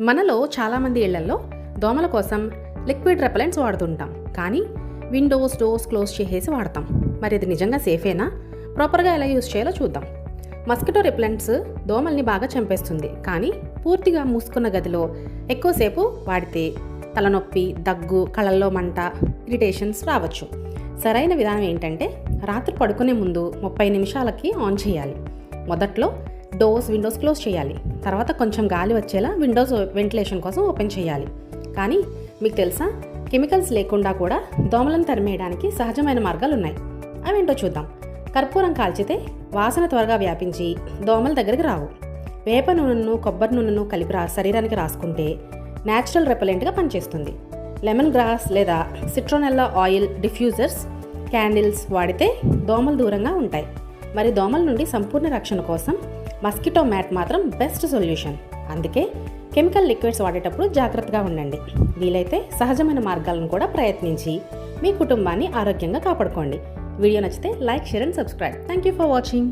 మనలో చాలామంది ఇళ్ళలో దోమల కోసం లిక్విడ్ రెపలెంట్స్ వాడుతుంటాం. కానీ విండోస్ డోర్స్ క్లోజ్ చేసేసి వాడతాం. మరి ఇది నిజంగా సేఫేనా? ప్రాపర్గా ఎలా యూజ్ చేయాలో చూద్దాం. మస్కిటో రిప్లెంట్స్ దోమల్ని బాగా చంపేస్తుంది. కానీ పూర్తిగా మూసుకున్న గదిలో ఎక్కువసేపు వాడితే తలనొప్పి దగ్గు కళ్ళల్లో మంట ఇరిటేషన్స్ రావచ్చు. సరైన విధానం ఏంటంటే రాత్రి పడుకునే ముందు ముప్పై నిమిషాలకి ఆన్ చేయాలి. మొదట్లో డోర్స్ విండోస్ క్లోజ్ చేయాలి. తర్వాత కొంచెం గాలి వచ్చేలా విండోస్ వెంటిలేషన్ కోసం ఓపెన్ చేయాలి. కానీ మీకు తెలుసా? కెమికల్స్ లేకుండా కూడా దోమలను తరిమేయడానికి సహజమైన మార్గాలు ఉన్నాయి అవేంటో చూద్దాం. కర్పూరం కాల్చితే వాసన త్వరగా వ్యాపించి దోమల దగ్గరికి రావు. వేప నూనెను కొబ్బరి నూనెను కలిపి రా శరీరానికి రాసుకుంటే న్యాచురల్ రెపలెంట్గా పనిచేస్తుంది. లెమన్ గ్రాస్ లేదా సిట్రోనెల్లా ఆయిల్ డిఫ్యూజర్స్ క్యాండిల్స్ వాడితే దోమలు దూరంగా ఉంటాయి. మరి దోమల నుండి సంపూర్ణ రక్షణ కోసం మస్కిటో మ్యాట్ మాత్రం బెస్ట్ సొల్యూషన్. అందుకే కెమికల్ లిక్విడ్స్ వాడేటప్పుడు జాగ్రత్తగా ఉండండి. వీలైతే సహజమైన మార్గాలను కూడా ప్రయత్నించి మీ కుటుంబాన్ని ఆరోగ్యంగా కాపాడుకోండి. వీడియో నచ్చితే like share and subscribe. Thank you for watching